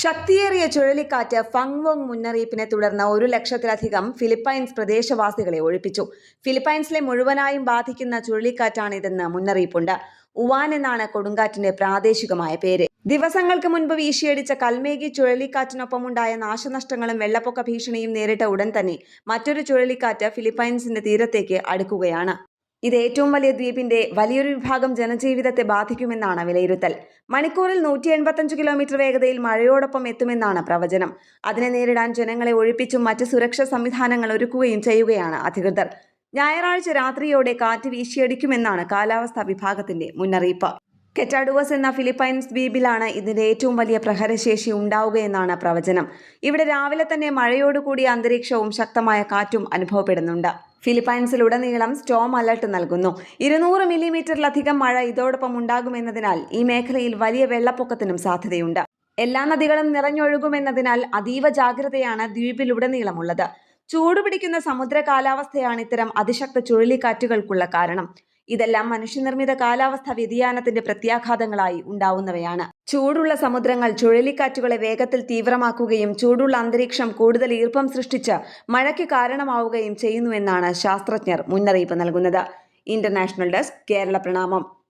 ശക്തിയേറിയ ചുഴലിക്കാറ്റ് ഫങ്വോങ് മുന്നറിയിപ്പിനെ തുടർന്ന് ഒരു ലക്ഷത്തിലധികം ഫിലിപ്പൈൻസ് പ്രദേശവാസികളെ ഒഴിപ്പിച്ചു. ഫിലിപ്പൈൻസിലെ മുഴുവനായും ബാധിക്കുന്ന ചുഴലിക്കാറ്റാണിതെന്ന് മുന്നറിയിപ്പുണ്ട്. ഉവാൻ എന്നാണ് കൊടുങ്കാറ്റിന്റെ പ്രാദേശികമായ പേര്. ദിവസങ്ങൾക്ക് മുൻപ് വീശിയടിച്ച കൽമേഗി ചുഴലിക്കാറ്റിനൊപ്പമുണ്ടായ നാശനഷ്ടങ്ങളും വെള്ളപ്പൊക്ക ഭീഷണിയും നേരിട്ട ഉടൻ തന്നെ മറ്റൊരു ചുഴലിക്കാറ്റ് ഫിലിപ്പൈൻസിന്റെ തീരത്തേക്ക് അടുക്കുകയാണ്. ഇത് ഏറ്റവും വലിയ ദ്വീപിന്റെ വലിയൊരു വിഭാഗം ജനജീവിതത്തെ ബാധിക്കുമെന്നാണ് വിലയിരുത്തൽ. മണിക്കൂറിൽ നൂറ്റി എൺപത്തഞ്ച് കിലോമീറ്റർ വേഗതയിൽ മഴയോടൊപ്പം എത്തുമെന്നാണ് പ്രവചനം. അതിനെ നേരിടാൻ ജനങ്ങളെ ഒഴിപ്പിച്ചും മറ്റ് സുരക്ഷാ സംവിധാനങ്ങൾ ഒരുക്കുകയും ചെയ്യുകയാണ് അധികൃതർ. ഞായറാഴ്ച രാത്രിയോടെ കാറ്റ് വീശിയടിക്കുമെന്നാണ് കാലാവസ്ഥാ വിഭാഗത്തിന്റെ മുന്നറിയിപ്പ്. കെറ്റാഡുവസ് എന്ന ഫിലിപ്പൈൻസ് ദ്വീപിലാണ് ഇതിന്റെ ഏറ്റവും വലിയ പ്രഹരശേഷി ഉണ്ടാവുകയെന്നാണ് പ്രവചനം. ഇവിടെ രാവിലെ തന്നെ മഴയോടുകൂടിയ അന്തരീക്ഷവും ശക്തമായ കാറ്റും അനുഭവപ്പെടുന്നുണ്ട്. ഫിലിപ്പൈൻസിലുടനീളം സ്റ്റോം അലർട്ട് നൽകുന്നു. ഇരുന്നൂറ് മില്ലിമീറ്ററിലധികം മഴ ഇതോടൊപ്പം ഉണ്ടാകുമെന്നതിനാൽ ഈ മേഖലയിൽ വലിയ വെള്ളപ്പൊക്കത്തിനും സാധ്യതയുണ്ട്. എല്ലാ നദികളും നിറഞ്ഞൊഴുകുമെന്നതിനാൽ അതീവ ജാഗ്രതയാണ് ദ്വീപിലുടനീളമുള്ളത്. ചൂടുപിടിക്കുന്ന സമുദ്ര കാലാവസ്ഥയാണ് ഇത്തരം അതിശക്ത ചുഴലിക്കാറ്റുകൾക്കുള്ള കാരണം. ഇതെല്ലാം മനുഷ്യനിർമ്മിത കാലാവസ്ഥാ വ്യതിയാനത്തിന്റെ പ്രത്യാഘാതങ്ങളായി ഉണ്ടാവുന്നവയാണ്. ചൂടുള്ള സമുദ്രങ്ങൾ ചുഴലിക്കാറ്റുകളെ വേഗത്തിൽ തീവ്രമാക്കുകയും ചൂടുള്ള അന്തരീക്ഷം കൂടുതൽ ഈർപ്പം സൃഷ്ടിച്ച് മഴയ്ക്ക് കാരണമാവുകയും ചെയ്യുന്നുവെന്നാണ് ശാസ്ത്രജ്ഞർ മുന്നറിയിപ്പ് നൽകുന്നത്. ഇന്റർനാഷണൽ ഡെസ്ക് കേരള പ്രണാമം.